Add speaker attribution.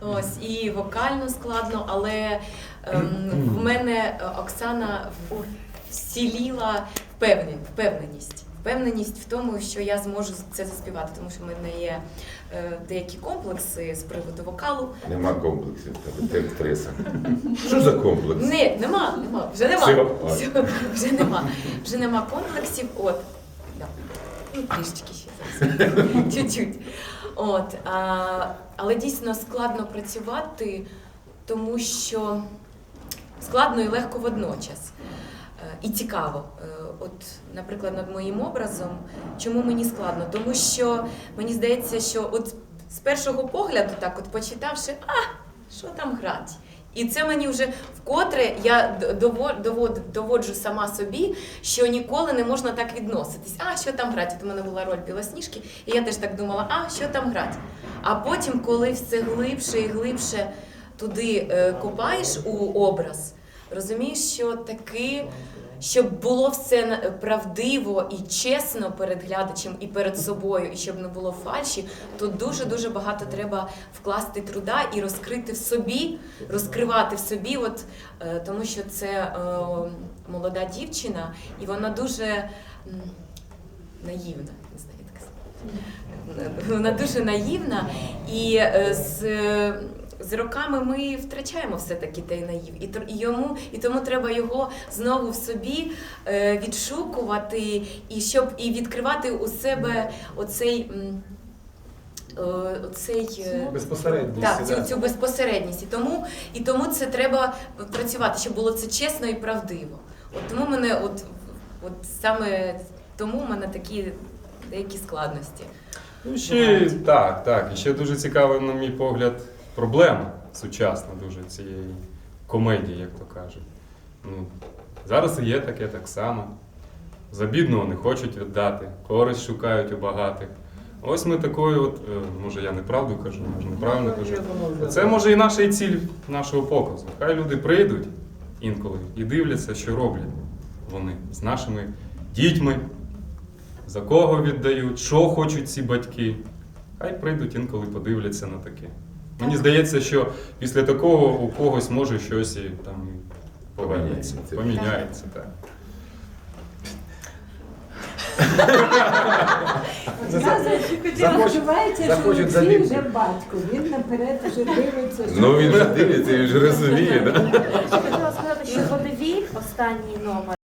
Speaker 1: Ось і вокально складно, але ем, в мене е, Оксана вціліла впевнен- впевненість. Впевненість в тому, що я зможу це заспівати, тому що в мене є е, деякі комплекси з приводу вокалу.
Speaker 2: Нема комплексів в тебе, ти актриса. Що за комплекс?
Speaker 1: Ні, нема, нема, вже нема.
Speaker 2: Все.
Speaker 1: Все, вже нема. Вже нема комплексів. От. Ну, трішечки ще зараз. Чуть-чуть. От. А, але дійсно складно працювати, тому що складно і легко водночас. Е, І цікаво. Е, От, наприклад, над моїм образом, чому мені складно? Тому що мені здається, що от з першого погляду, так от почитавши, а що там грати? І це мені вже вкотре я доводжу сама собі, що ніколи не можна так відноситись. А що там грати? У мене була роль білосніжки, і я теж так думала, а що там грати? А потім, коли все глибше і глибше туди е, копаєш у образ, розумієш, що таки. Щоб було все правдиво і чесно перед глядачем і перед собою, і щоб не було фальші, то дуже дуже багато треба вкласти труда і розкрити в собі, розкривати в собі, от е, тому що це е, молода дівчина, і вона дуже наївна, не знаю, як. Вона дуже наївна, і е, з, з роками ми втрачаємо все-таки той наїв. І, йому, і тому треба його знову в собі е, відшукувати, і щоб і відкривати у себе оцей. е, Оцей е,
Speaker 3: Безпосередність.
Speaker 1: так, цю, цю безпосередність. І тому, і тому це треба працювати, щоб було це чесно і правдиво. От тому мене, от, от саме тому в мене такі деякі складності.
Speaker 3: Ну, ще так, так. І ще дуже цікава, на мій погляд, проблема сучасна дуже цієї комедії, як то кажуть. Ну, зараз і є таке так само. За бідного не хочуть віддати, користь шукають у багатих. Ось ми такою, от, е, може я неправду кажу, може неправильно кажу. Це може і наша і ціль нашого показу. Хай люди прийдуть інколи і дивляться, що роблять вони з нашими дітьми, за кого віддають, що хочуть ці батьки. Хай прийдуть інколи подивляться на таке. Мені здається, що після такого у когось може щось і там повернеться,
Speaker 2: Поміняється.
Speaker 3: поміняється. Так.
Speaker 4: Я
Speaker 3: Захочуть-
Speaker 4: що
Speaker 3: захочуть
Speaker 4: вже батько. Він наперед вже дивиться.
Speaker 2: Ну він же дивиться, він же розуміє?
Speaker 5: Я хотіла сказати, що водовій останній номер